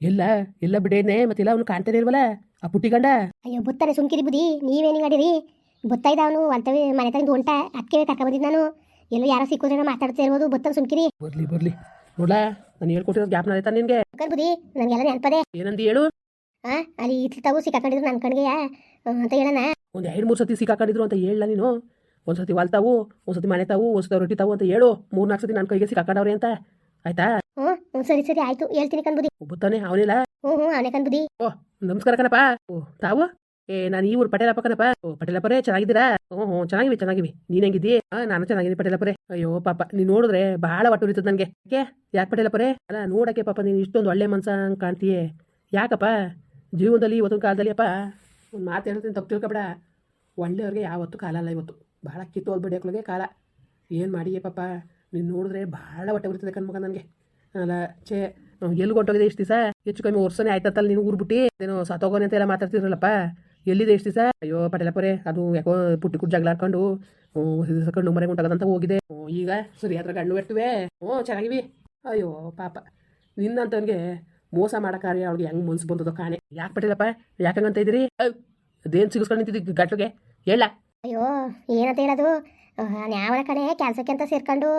ಎಲ್ಲ ಇಲ್ಲ ಬಿಡೇನೆ ಮತ್ತೆಲ್ಲ ಅವನು ಕಾಣ್ತಾನೆ ಇಲ್ವಲ್ಲ? ಆ ಪುಟ್ಟಿ ಗಂಡ? ಅಯ್ಯೋ ಬುತ್ತಾರೆ ಸುಮ್ಕಿರಿ ಬುದಿ ನೀವೇನು ಮಾಡಿರಿ? ಬುತ್ತಾ ಇದ್ದ ಅವನು ಅಂತವೇ ಮನೆ ತಂದು ಹೊಂಟ. ಅದಕ್ಕೆ ಕರ್ಕೊಂಬಂದಿದ್ದು ನಾನು. ಎಲ್ಲೋ ಯಾರೋ ಸಿಕ್ಕೋದ್ರೆ ಮಾತಾಡ್ತಾ ಇರ್ಬೋದು ಬುತ್ತಾರೆ ಸುಮ್ಕಿರಿ. ಬರ್ಲಿ ಬರ್ಲಿ. ನೋಡ ನಾನು ಹೇಳ್ಕೊಟ್ಟಿರೋ ಗ್ಯಾಪ್ ಆಯ್ತಾ ನಿನ್ಗೆ. ಬುದ್ಧಿ ಬುದಿ ನನಗೆಲ್ಲ ನೆನಪದೆ. ಏನಂತ ಹೇಳು? ಆ ಅಲ್ಲಿ ಇತ್ತಾಗೂ ಸಿಕ್ಕಾಕೊಂಡಿದ್ರು ನನ್ನ ಕಣ್ಗೆಯ ಅಂತ ಹೇಳೋಣ. ಒಂದ್ ಎರಡ್ ಮೂರು ಸತಿ ಸಿಕ್ಕಾಕೊಂಡಿದ್ರು ಅಂತ ಹೇಳ ನೀನು? ಒಂದ್ಸತಿ ವಾಲ್ತಾವು ಒಂದ್ಸತಿ ಮನೆ ತಾವು ಒಂದ್ಸತಿ ರೊಟ್ಟಿ ತಾವು ಅಂತ ಹೇಳು. ಮೂರು ನಾಲ್ಕು ಸತಿ ನನ್ನ ಕೈಗೆ ಸಿಕ್ಕಾಕೊಂಡವ್ರೆ ಅಂತ. ಆಯ್ತಾ? ಹ್ಞೂ ಸರಿ ಸರಿ ಆಯ್ತು. ಹೇಳ್ತೀನಿ ಕಣ್ಬುದಿ ಒಬ್ಬತ್ತಾನೆ ಅವನಿಲ್ಲ? ಹ್ಞೂ ಹ್ಞೂ ಅವನೇ ಕಣ್ಬುದಿ ನಮಸ್ಕಾರ ಕಣಪ್ಪ. ಓ ತಾವು? ಏ ನಾನು ಈ ಊರು ಪಟೇಲಪ್ಪ ಕಣಪ್ಪ. ಓ ಪಟೇಲಪ್ಪರೇ ಚೆನ್ನಾಗಿದ್ದೀರಾ? ಹ್ಞೂ ಹ್ಞೂ ಚೆನ್ನಾಗಿವಿ ಚೆನ್ನಾಗಿವಿ. ನೀನ್ ಹೆಂಗಿದ್ದೀ? ಹಾ ನಾನು ಚೆನ್ನಾಗಿದ್ದೀನಿ ಪಟೇಲಪ್ಪರೇ. ಅಯ್ಯೋ ಪಾಪ ನೀನು ನೋಡಿದ್ರೆ ಬಹಳ ಒಟ್ಟು ಉರಿತದ ನನಗೆ. ಯಾಕೆ? ಯಾಕೆ ಪಟೇಲಪ್ಪರೇ? ಅಲ್ಲ ನೋಡಕ್ಕೆ ಪಾಪ ನೀನು ಇಷ್ಟೊಂದು ಒಳ್ಳೆ ಮನ್ಸ ಕಾಣ್ತೀಯೇ? ಯಾಕಪ್ಪ? ಜೀವನದಲ್ಲಿ ಇವತ್ತಿನ ಕಾಲದಲ್ಲಿ ಅಪ್ಪ ಒಂದು ಮಾತು ಹೇಳ್ತೀನಿ ತಪ್ಪು ತಿಳ್ಕೊಬೇಡ. ಒಳ್ಳೆಯವ್ರಿಗೆ ಯಾವತ್ತೂ ಕಾಲ ಅಲ್ಲ ಇವತ್ತು. ಭಾಳ ಕಿತ್ತು ಬಿಡಿಯೋಕ್ಳಿಗೆ ಕಾಲ. ಏನು ಮಾಡಿಯೇ ಪಾಪ? ನೀನು ನೋಡಿದ್ರೆ ಭಾಳ ಹೊಟ್ಟೆ ಉರಿತದೆ ಕಣ್ಮಗ ನನಗೆ. ಅಲ್ಲ, ಛೇ ಎಲ್ಲಿ ಹೊಂಟೋಗಿದೆ ಇಷ್ಟು ದಿವಸ? ಹೆಚ್ಚು ಕಮ್ಮಿ ವರ್ಷನೇ ಆಯ್ತತ್ತಲ್ಲ ನೀನು ಊರ್ಬಿಟ್ಟು. ಏನು ಸತ್ತೋಗೋನೆ ಅಂತ ಎಲ್ಲ ಮಾತಾಡ್ತಿದ್ರಲ್ಲಪ್ಪ. ಎಲ್ಲಿದೆ ಎಷ್ಟು ದಿವಸ? ಅಯ್ಯೋ ಪಟೇಲಪ್ಪರೇ ಅದು ಯಾಕೋ ಪುಟ್ಟಿ ಕುಡ್ ಜಗಳ ದಿವಸ ಕಣ್ಣು ಮರೆ ಉಂಟಾಗದಂತ ಹೋಗಿದೆ. ಈಗ ಸರಿ ಹತ್ರ ಗಂಡು ಬರ್ತೀವಿ ಹ್ಞೂ, ಚೆನ್ನಾಗಿವಿ. ಅಯ್ಯೋ, ಪಾಪ. ನಿನ್ನಂತವನಿಗೆ ಮೋಸ ಮಾಡೋಕ್ಕಾರೆ ಅವ್ಳಿಗೆ ಹೆಂಗೆ ಮನ್ಸು ಬಂದದೋ ಕಾಣೆ. ಯಾಕೆ ಪಟೇಲಪ್ಪ ಯಾಕಂಗಂತ ಇದ್ದೀರಿ? ಅದೇನು ಸಿಗಿಸ್ಕೊಂಡು ನಿಂತಿದ್ದಿ ಗಟ್ಲಿಗೆ? ಹೇಳ. ಅಯ್ಯೋ, ಏನಂತ ಹೇಳೋದು? ನಾನು ಯಾವ ಕಡೆ ಕೆಲಸಕ್ಕೆ ಅಂತ ಸೇರ್ಕೊಂಡು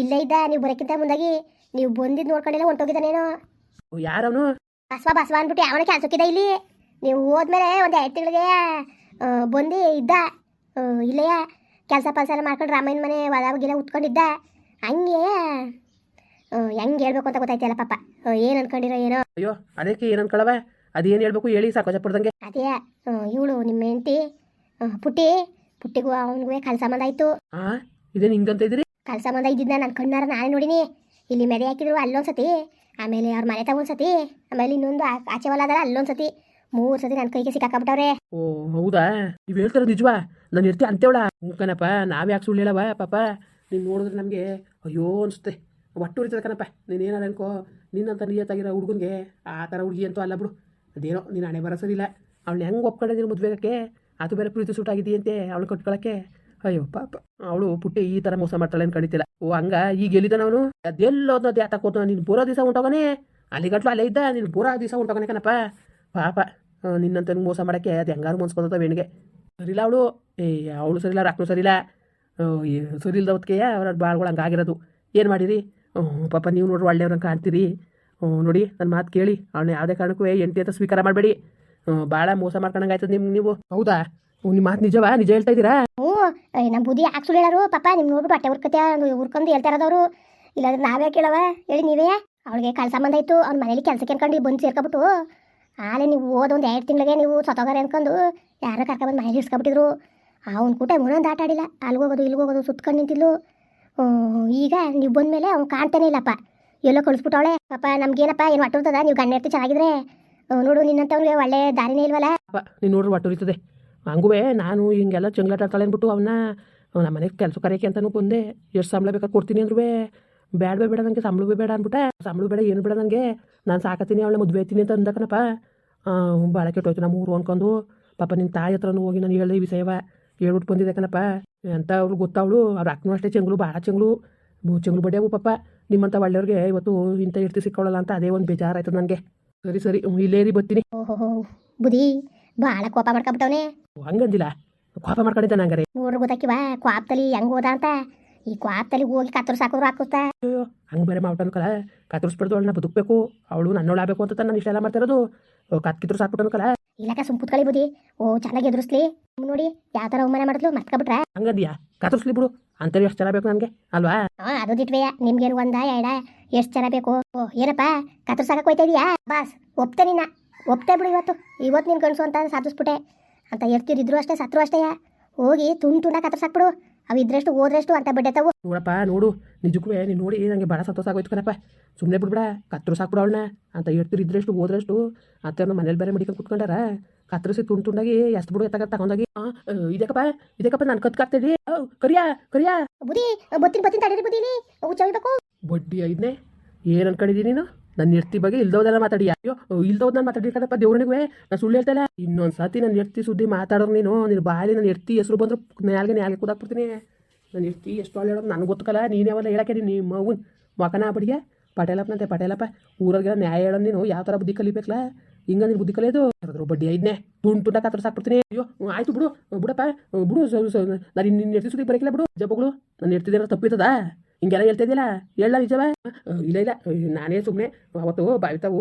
ಇಲ್ಲೇ ಇದ್ದ, ನೀವು ಬರೋಕ್ಕಿಂತ ಮುಂದಾಗಿ ನೀವು ಬಂದಿದ್ದು ನೋಡ್ಕೊಂಡೆಲ್ಲ ಹೊಂಟೋಗಿದ್ದಾನೇನೋ. ಯಾರವನು? ಬಸವ ಬಸವ ಅಂದ್ಬಿಟ್ಟು ಯಾವನ ಕೆಲ್ಸಕ್ಕಿದ್ದ ಇಲ್ಲಿ. ನೀವು ಹೋದ್ಮೇಲೆ ಒಂದು ಎರಡು ತಿಂಗಳಿಗೆ ಬಂದು ಇದ್ದ ಇಲ್ಲೇ ಕೆಲಸ ಪಲ್ಸ ಎಲ್ಲ ಮಾಡ್ಕೊಂಡು ರಾಮಾಯಣ ಮನೆ ಗಿಲ ಉತ್ಕೊಂಡಿದ್ದ. ಹಂಗೆ ಹೆಂಗೆ ಹೇಳ್ಬೇಕು ಅಂತ ಗೊತ್ತಾಯ್ತಲ್ಲ ಪಾಪ. ಏನು ಅನ್ಕೊಂಡಿರೋ ಏನೋ. ಅಯ್ಯೋ ಅದಕ್ಕೆ ಏನು ಅನ್ಕೊಳವ? ಅದೇನು ಹೇಳ್ಬೇಕು ಹೇಳಿ ಸಾಕು ಚಪ್ಪಡ್ದಂಗೆ ಅದೇ ಇವಳು ನಿಮ್ಮ ಹೆಂಡತಿ ಪುಟ್ಟಿ. ಪುಟ್ಟಿಗೂ ಅವನಿಗೂ ಕಲ್ ಸಂಬಂಧ ಆಯಿತು. ಹಾಂ ಇದೇನು ಹಿಂಗಂತ ಇದ್ರಿ ಕಲ್ ಸಂಬಂಧ ಇದ್ದಿದ್ದ ನನ್ನ ಕಣ್ಣಾರ ನಾನೇ ನೋಡಿನಿ. ಇಲ್ಲಿ ಮೆದೆ ಹಾಕಿದ್ರು ಅಲ್ಲೊಂದ್ಸತಿ ಆಮೇಲೆ ಅವ್ರ ಮನೆ ತಗೊಂಡ್ಸತಿ ಆಮೇಲೆ ಇನ್ನೊಂದು ಆಚೆ ಹೊಲ ಅದಲ್ಲ ಅಲ್ಲೊಂದು ಸತಿ ಮೂರು ಸತಿ ನನ್ನ ಕೈಗೆ ಸಿಕ್ಕಾಕಬಿಟ್ಟವ್ರೆ. ಓ, ಹೌದಾ? ನೀವು ಹೇಳ್ತಾರ ನಿಜವಾ? ನಾನು ಇರ್ತಿ ಅಂತೇವಳ. ಕಣಪ್ಪ, ನಾವು ಯಾಕೆ ಸುಳ್ಳು ಪಾಪ, ನೀನು ನೋಡಿದ್ರೆ ನಮಗೆ ಅಯ್ಯೋ ಅನಿಸುತ್ತೆ. ಒಟ್ಟು ಉರಿತದೆ ಕಣಪ್ಪ. ನೀನು ಏನಾರ ಅನ್ಕೋ. ನಿನ್ನಂತ ನಿಯತ್ತಾಗಿರೋ ಹುಡುಗನಿಗೆ ಆ ಥರ ಹುಡುಗಿ ಅಂತೂ ಅಲ್ಲ ಬಿಡು. ಅದೇನೋ, ನೀನು ಹಣೆ ಬರ ಸರಿಲ್ಲ ಅವಳು ಹೆಂಗೆ ನೀನು ಮದುವೆಗೆ ಅದು ಬೇರೆ ಪ್ರೀತಿ ಸೂಟಾಗಿದೆಯಂತೆ ಅವಳು ಕಟ್ಕೊಳಕ್ಕೆ. ಅಯ್ಯೋ ಪಾಪ. ಅವಳು ಪುಟ್ಟಿ ಈ ಥರ ಮೋಸ ಮಾಡ್ತಾಳೆ ಅಂತ ಕಣಿತಿಲ್ಲ ಓ ಹಂಗ ಈಗ ಎಲ್ಲಿದ್ದಾನ ಅವನು? ಅದೆಲ್ಲೋದ್ನ ಯಾತಕ್ಕೋತ ನೀನು ಪೂರಾ ದಿವಸ ಉಂಟೋಗನೆ ಅಲ್ಲಿಗಟ್ಲು ಅಲ್ಲೇ ಇದ್ದ? ನೀನು ಪೂರಾ ದಿವಸ ಉಂಟೋಗನೆ ಕಣಪ್ಪ? ಪಾಪ. ನಿನ್ನಂತ ಮೋಸ ಮಾಡೋಕ್ಕೆ ಅದು ಹೆಂಗಾರು ಮನ್ಸ್ಕೊತ ವೇಣಿಗೆ ಸರಿಲ್ಲ ಅವಳು? ಏ ಅವಳು ಸರಿಲ್ಲ ರಾಕ್ನು ಸರಿಲ್ಲ ಸರಿಲ್ದ ಏ, ಸರಿ ಇಲ್ದ ಹೊತ್ತಿಗೆ ಅವ್ರ ಬಾಳ್ಗಳು ಹಂಗಾಗಿರೋದು ಏನು ಮಾಡಿರಿ? ಪಾಪ ನೀವು ನೋಡ್ರಿ ಒಳ್ಳೆಯವ್ರಂಗೆ ಕಾಣ್ತೀರಿ. ನೋಡಿ ನನ್ನ ಮಾತು ಕೇಳಿ. ಅವನು ಯಾವುದೇ ಕಾರಣಕ್ಕೂ ಎಂಟಿ ಅಂತ ಸ್ವೀಕಾರ ಮಾಡಬೇಡಿ. ಭಾಳ ಮೋಸ ಮಾಡ್ಕೊಂಡಂಗೆ ಆಯ್ತದ ನಿಮ್ಗೆ ನೀವು. ಹೌದಾ? ನಿಮ್ಮ ಮಾತು ನಿಜವಾ? ನಿಜ ಹೇಳ್ತಾ ಇದ್ದೀರಾ? ನಮ್ಮ ಬುದ್ಧಿ ಯಾಕೆ ಸುಳ್ಳು ಹೇಳೋರು, ಪಾಪ ನಿಮ್ಮ ನೋಡ್ಬಿಟ್ಟು ಹೊಟ್ಟೆ ಉರ್ಕತೆ ಉರ್ಕೊಂಡು ಹೇಳ್ತಾ ಇರೋದವ್ರು. ಇಲ್ಲಾಂದ್ರೆ ನಾವೇ ಕೇಳವ ಹೇಳಿ ನೀವೇ. ಅವಳಿಗೆ ಕಾಲ ಸಂಬಂಧ ಇತ್ತು ಅವ್ನ ಮನೇಲಿ ಕೆಲಸಕ್ಕೆ ಅನ್ಕೊಂಡು ಬಂದು ಸೇರ್ಕೊಬಿಟ್ಟು, ಆಲೆ ನೀವು ಓದೊಂದು ಎರಡು ತಿಂಗಳಿಗೆ ನೀವು ಸತ್ತೋಗಾರೆ ಅನ್ಕೊಂಡು ಯಾರೋ ಕರ್ಕೊಬಂದು ಮನೇಲಿ ಇಸ್ಕೊಬಿಟ್ಟಿದ್ರು ಅವ್ನ ಕೂಟ ಮುನೊಂದು ಆಟ ಆಡಿಲ್ಲ. ಅಲ್ಲಿ ಹೋಗೋದು ಸುತ್ಕೊಂಡು ನಿಂತಿದ್ಲು. ಈಗ ನೀವು ಬಂದಮೇಲೆ ಅವ್ನು ಕಾಣ್ತಾನೆ ಇಲ್ಲಪ್ಪ. ಎಲ್ಲೋ ಕಳಿಸ್ಬಿಟ್ಟವಳೆ. ಪಾಪ ನಮ್ಗೇನಪ್ಪ, ಏನು ಹೊಟ್ಟಿರ್ತದ ನೀವು ಗಂಡ ಇರ್ತಿ ಚೆನ್ನಾಗಿದ್ರೆ. ನೋಡು ನಿನ್ನಂತವ್ರಿಗೆ ಒಳ್ಳೆ ದಾರಿನೇ ಇಲ್ವಲ್ಲ? ನೀನು ನೋಡ್ರಿ ಒಟ್ಟು ಉರಿತದೆ. ಹಂಗುವೆ, ನಾನು ಹಿಂಗೆಲ್ಲ ಚಂಗ್ಲಾಟ ಆಡ್ತಾಳೆ ಅಂದ್ಬಿಟ್ಟು ಅವನ್ನ ನಮ್ಮ ಮನೆಗೆ ಕೆಲಸ ಕರೆಯಕ್ಕೆ ಅಂತಲೂ ಬಂದೆ. ಎಷ್ಟು ಸಂಬಳ ಬೇಕಾದ್ರೆ ಕೊಡ್ತೀನಿ ಅಂದ್ರೂ ಬೇಡವೇ ಬೇಡ ನನಗೆ ಸಂಬಳವೇ ಬೇಡ ಅಂದ್ಬಿಟ್ಟೆ. ಸಂಬಳ ಬೇಡ, ಏನು ಬೇಡ ನನಗೆ ನಾನು ಸಾಕತ್ತೀನಿ ಅವಳ ಮದುವೆ ಅಂತ ಅಂದಕನಪ್ಪ. ಭಾಳ ಕೆಟ್ಟೋಯ್ತು ನಮ್ಮ ಊರು ಅನ್ಕೊಂಡು. ಪಾಪ ನಿನ್ನ ತಾಯಿ ಹತ್ರನೂ ಹೋಗಿ ನಾನು ಹೇಳ್ದೆ ಈ ವಿಷಯವ. ಹೇಳ್ಬಿಟ್ಟು ಬಂದಿದ್ದೆ ಕಣಪ್ಪ. ಅಂತ ಅವ್ಳು ಗೊತ್ತವಳು ಅವ್ರ ಅಕ್ಕನೂ ಅಷ್ಟೇ ಚೆಂಗ್ಳು ಭಾಳ ಚೆಂಗ್ಳು. ಚೆಂಗ್ಳು ಬಡಿಯವು ಪಾಪ. ನಿಮ್ಮಂಥ ಒಳ್ಳೆಯವ್ರಿಗೆ ಇವತ್ತು ಇಂಥ ಇರ್ತಿ ಸಿಕ್ಕೊಳ್ಳಲ್ಲ ಅಂತ ಅದೇ ಒಂದು ಬೇಜಾರಾಯ್ತದೆ ನನಗೆ. ಸರಿ ಸರಿ ಇಲ್ಲೇ ರೀ ಬರ್ತೀನಿ. ಬುದಿ ಭಾಳ ಕೋಪ ಮಾಡ್ಕೊಬಿಟ್ಟವನೆ. ಹಂಗಂದಿಲ್ಲ. ಕೋಪ ಮಾಡ್ಕೊಂಡಿದ್ದೆ ನಂಗಾರೆ ನೋಡ್ರಿ ಗೊತ್ತಾಕಿವ ಕ್ವಾಪ್ತಲಿ ಹೆಂಗ್ ಹೋದ ಅಂತ. ಈ ಕ್ವಾಪ್ತಲಿ ಹೋಗಿ ಕತ್ತರ್ ಸಾಕಿದ್ರು ಹಾಕುತ್ತ. ಹಂಗೆ ಬೇರೆ ಮಾಡ್ತಾನಕಲ್ಲ ಕತ್ತರಿಸ್ಬಿಡ್ದು ಅವಳನ್ನ ಬದುಕಬೇಕು. ಅವಳು ನನ್ನೊಳಾಗಬೇಕು ಅಂತ ನಾನು ಇಷ್ಟೆಲ್ಲ ಮಾಡ್ತಿರೋದು ಕತ್ಕಿದ್ರು ಸಾಕ್ಬಿಟ್ಟನ್ಕಲ ಇಲ್ಲಕ ಸುಮ್ ಕುತ್ಕೊಳ್ಳಿ ಬುದಿ ಓ ಚೆನ್ನಾಗಿ ಎದುರಿಸ್ಲಿ. ನೋಡಿ ಯಾವ ಥರ ಅವಮಾನ ಮಾಡಿದ್ಲು ಮತ್ಕೊಬಿಟ್ರ. ಹಂಗದ್ಯಾ? ಕತ್ತರಿಸ್ಲಿ ಬಿಡು. ಅಂತೇಳಿ ಎಷ್ಟು ಜನ ಬೇಕು ನನಗೆ ಅಲ್ವಾ? ಹಾಂ ಅದು ದಿಟ್ವೆಯ. ನಿಮ್ಗೇನು ಒಂದ ಎರಡ? ಎಷ್ಟು ಜನ ಬೇಕು? ಓ ಏನಪ್ಪ? ಕತ್ತರ್ ಸಾಕಕ್ಕೆ ಹೋಯ್ತಾ ಇದೀಯಾ? ಬಾಸ್ ಒಪ್ತೆ ನಿನ್ನ. ಒಪ್ತೆ ಬಿಡು ಇವತ್ತು. ಇವತ್ತು ನೀನು ಕನ್ಸು ಅಂತ ಸಾಧಿಸ್ಬಿಟ್ಟೆ ಅಂತ ಎರ್ತಿರಿದ್ರು ಅಷ್ಟೇ ಸತ್ರು ಅಷ್ಟೇ. ಹೋಗಿ ತುಂಡು ತುಂಡ ಕತ್ತರ್ ಸಾಕ್ಬಿಡು ಅವು ಇದ್ರೆಷ್ಟು ಹೋದ್ರೆಷ್ಟು ಅಂತ ಬಿಡ್ಡೆತಾವು ನೋಡಪ್ಪ ನೋಡು. ನಿಜಕ್ಕೂ ನೀನು ನೋಡಿ ನನಗೆ ಭಾಳ ಸಂತೋಷ ಆಗೋಯ್ತು ಕಣಪ್ಪ. ಸುಮ್ಮನೆ ಬಿಡ್ಬೇಡ ಕತ್ತರು ಸಾಕ್ಬಿಡು ಅವಳನ್ನ. ಅಂತ ಹೇಳ್ತಿರು ಇದ್ರೆಷ್ಟು ಹೋದ್ರಷ್ಟು. ಅಂತ ಮನೇಲಿ ಬೇರೆ ಮಡಿಕೊಂಡು ಕುತ್ಕೊಂಡಾರ. ಕತ್ತರಿಸಿ ತುಂಡು ತುಂಡಾಗಿ ಎಷ್ಟು ಬಿಡು ಎತ್ತಾಗ ತಗೊಂಡಾಗಿ. ಇದಕ್ಕಪ್ಪ ಇದಕ್ಕಪ್ಪ ನಾನು ಕತ್ಕಾಗ್ತಿದ್ದಿ ಕರಿಯಾ ಕರಿಯಾ. ಬುದಿ ಬತ್ತಿನ ಬತ್ತಿನ ತಡೀರಿ ಬುದಿಲಿ ಉಚ್ಚಬೇಕು ಬಡ್ಡಿ ಐದನೇ. ಏನು ಅನ್ಕೊಂಡಿದ್ದೀನಿ ನೀನು? ನನ್ನ ಹೆರ್ತಿ ಬಗ್ಗೆ ಇಲ್ದೋದೆಲ್ಲ ಮಾತಾಡಿ. ಅಯ್ಯೋ, ಇಲ್ದೋದ್ ನಾನು ಮಾತಾಡಿ ಕಣಪ್ಪ ದೇವ್ರನಿಗೆ ನಾನು ಸುಳ್ಳು ಹೇಳ್ತಲ್ಲ ಇನ್ನೊಂದು ಸತಿ ನನ್ನ ಎರ್ತಿ ಸುದ್ದಿ ಮಾತಾಡೋರು ನೀನು ನಿನ್ನ ಬಾಯಲ್ಲಿ ನನ್ನ ಎರ್ತಿ ಹೆಸರು ಬಂದ್ರೆ ನ್ಯಾಲ್ಗೆ ನ್ಯಾಲ್ಗೆ ಕೂದಾಕ್ಬಿಡ್ತೀನಿ. ನನ್ನ ಎರ್ತಿ ಎಷ್ಟು ಹಾಳು ಹೇಳೋದು ನನಗೆ ಗೊತ್ತಲ್ಲ ನೀನು ಯಾವಲ್ಲ ಹೇಳಕ್ಕೆ ನಿಮ್ಮ ಮಗುನ್ ಮಕನ ಬಡಿಗೆ, ಪಟೇಲಪ್ಪನಂತೆ, ಪಟೇಲಪ್ಪ ಊರಾಗೆಲ್ಲ ನ್ಯಾಯ ಹೇಳೋದು ನೀನು, ಯಾವ ಥರ ಬುದ್ಧಿ ಕಲಿಬೇಕಲ್ಲ ಹಿಂಗ ನೀನು ಬುದ್ಧಿ ಕಲಿಯೋದು? ಅದ್ರ ಬಡ್ಡಿ ಐದನೇ ತುಂಡು ತುಂಡ ಕಾತ್ರ ಸಾಕ್ಬಿಡ್ತೀನಿ. ಅಯ್ಯೋ ಆಯ್ತು ಬಿಡು, ಬಿಡಪ್ಪ, ಬಿಡು ನಾನು ನಿನ್ನ ನೆಡ್ತಿ ಸುದ್ದಿ ಬರೋಕಿಲ್ಲ ಬಿಡು, ಜಬ್ಬಗಳು, ನಾನು ನೆಡ್ತಿದ್ದೇನೋ ತಪ್ಪಿರ್ತದ ಹಿಂಗೆಲ್ಲ ಹೇಳ್ತಾ ಇದೆಯಲ್ಲ ನಿಜವ ಇಲ್ಲ ಇಲ್ಲ. ನಾನೇ ಸುಮ್ಮನೆ ಅವತ್ತು ಬಾಯ್ತಾವು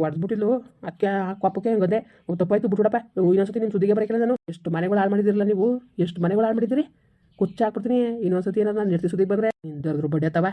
ಹೊಡೆದ್ಬಿಟ್ಟಿಲ್ಲು ಅದಕ್ಕೆ ಕೊಪ್ಪಕ್ಕೆ ಹಂಗಂದೆ. ತಪ್ಪಾಯ್ತು ಬಿಟ್ಬಿಡಪ್ಪ. ಇನ್ನೊಂದ್ಸತಿ ನಿಮ್ಮ ಸುದ್ದಿಗೆ ಬರೋಕಿಲ್ಲ ನಾನು. ಎಷ್ಟು ಮನೆಗಳು ಹಾಳು ಮಾಡಿದಿರಲ್ಲ ನೀವು? ಎಷ್ಟು ಮನೆಗಳು ಹಾಳು ಮಾಡಿದಿರಿ? ಕುಚ್ಚ ಹಾಕ್ಬಿಡ್ತೀನಿ ಇನ್ನೊಂದ್ಸತಿ ಏನಾದ್ರು ನಾನು ನಿರ್ತಿ ಸುದ್ದಿಗೆ ಬಂದರೆ ನಿಂದರ್ದ್ರು ಬಡ್ಡೆ ಅತ್ತವ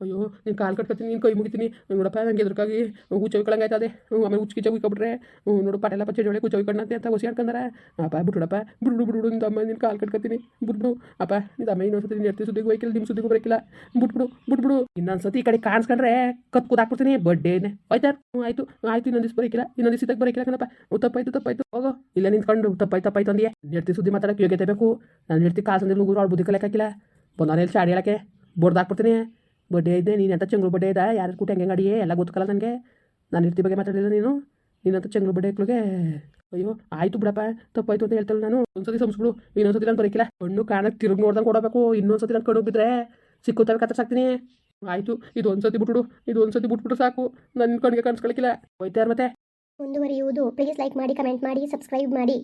ಅಯ್ಯೋ ನೀನು ಕಾಲು ಕಟ್ಕೊತೀನಿ ನೀನು ಕೈ ಮುಗಿತೀನಿ ನೋಡಪ್ಪ ನಂಗೆ ಎದ್ರಕ್ಕಾಗಿ ಹುಚ್ಚ ಹೊಯ್ಕೊಳಂಗಾಯ್ತದೆ ಹ್ಞೂ ಆಮೇಲೆ ಹುಚ್ಚ ಕಿಚ್ಚ ಹುಯ್ಕೊಬಿಟ್ರೆ ಹ್ಞೂ ನೋಡು ಪಟೇಲಪ್ಪ ಚಳಿ ಒಳಗೆ ಹುಚ್ಚ ಹೊಯ್ಕೊಂಡಂತೆ ಅಂತ ಹೊಸಿ ಹಾಡ್ಕಂದಾರ ಅಪ್ಪ ಬಿಟ್ಬಿಡಪ್ಪ ಬಿಡು ಬಿಡು ಬಿಡು ನಿನ್ನ ಅಮ್ಮ ನಿನ್ನ ಕಾಲು ಕಟ್ಕೊತೀನಿ ಬಿಟ್ಬಿಡು ಅಪ್ಪ ನಿನ್ನ ಅಮ್ಮ ಇನ್ನೊಂದ್ಸತಿ ನೀನು ಎರ್ತಿ ಸುದ್ದಿಗೆ ಹೋಯ್ಕಿಲ್ಲ ನಿಮ್ಮ ಸುದ್ದಿಗೂ ಬರೋಕಿಲ್ಲ ಬಿಟ್ಬಿಡು ಬಿಟ್ಬಿಡು ಇನ್ನೊಂದ್ಸತಿ ಈ ಕಡೆ ಕಾಣಿಸ್ಕೊಂಡ್ರೆ ಕತ್ ಕೂದಾಕ್ಬಿಡ್ತೀನಿ ಬಡ್ಡೇನೆ ಆಯ್ತಾರ ಹ್ಞೂ ಆಯ್ತು ಆಯ್ತು ಇನ್ನೊಂದು ದಿವಸ ಬರೋಕಿಲ್ಲ ಇನ್ನೊಂದು ದಿವಸ ಬರೋಕಿಲ್ಲ ಕಣಪ್ಪ ಹ್ಞೂ ತಪ್ಪಾಯ್ತು ತಪ್ಪಾಯ್ತು ಹೋಗೋ ಇಲ್ಲ ನಿಂತ್ಕೊಂಡು ತಪ್ಪಾಯ್ತು ತಪ್ಪಾಯ್ತು ಅಂದಿಯೇ ನೆಡ್ತಿ ಸುದ್ದಿ ಮಾತಾಡೋಕೆ ಯೋಗ್ಯತೆ ಬೇಕು ನಾನು ನೆಡ್ತಿ ಕಾಸು ಅಂದ್ರೆ ನುಗ್ಗು ಅವ್ಳು ಬುದ್ಧಿ ಕಲಿಯಕ್ಕಾಗಿಲ್ಲ ಬಂದವನೇಲಿ ಚಾಡಿ ಹೇಳಕ್ಕೆ ಬಡ್ದಾಕ್ಬಿಡ್ತೀನಿ ಬಡ್ಡೆ ಇದೆ, ನೀನು ಎಂಥ ಚಂಗ್ಳು ಬಡ್ಡೆ ಇದ್ದ ಯಾರು ಕೂಟ ಹೆಂಗೆ ಅಡಿಯೇ ಎಲ್ಲ ಗೊತ್ತಲ್ಲ ನನಗೆ. ನಾನು ಇರ್ತಿ ಬಗ್ಗೆ ಮಾತಾಡಲಿಲ್ಲ ನೀನು. ನೀನಂತ ಚಂಗ್ಳು ಬಡ್ಡೆ ಇಕ್ಳಿಗೆ ಅಯ್ಯೋ, ಆಯಿತು ಬಿಡಪ್ಪ, ತಪ್ಪಾಯ್ತು ಅಂತ ಹೇಳ್ತಲ್ಲ ನಾನು. ಒಂದ್ಸತಿ ಸಂಸ್ಬಿಡು ಇನ್ನೊಂದ್ಸತಿ ನಾನು ಬರೀಕಿಲ್ಲ. ಕಣ್ಣು ಕಾಣಕ್ಕೆ ತಿರುಗಿ ನೋಡ್ದಂಗೆ ಕೊಡಬೇಕು ಇನ್ನೊಂದ್ಸತಿ ನಾನು ಕಣ್ಣು ಬಿದ್ದರೆ ಸಿಕ್ಕುತ್ತವೆ ಕತ್ತ ಸಾಕ್ತೀನಿ ಆಯಿತು, ಇದು ಒಂದ್ಸತಿ ಬಿಟ್ಬಿಡು, ಇದು ಒಂದ್ಸತಿ ಬಿಟ್ಬಿಟ್ಟು ಸಾಕು. ನನ್ನ ಕಣ್ಣಿಗೆ ಕಾಣಿಸ್ಕೊಳಕಿಲ್ಲ ಹೋಯ್ತಾರೆ ಮತ್ತೆ. ಮುಂದುವರಿಯುವುದು. ಪ್ಲೀಸ್ ಲೈಕ್ ಮಾಡಿ ಕಮೆಂಟ್ ಮಾಡಿ ಸಬ್ಸ್ಕ್ರೈಬ್ ಮಾಡಿ.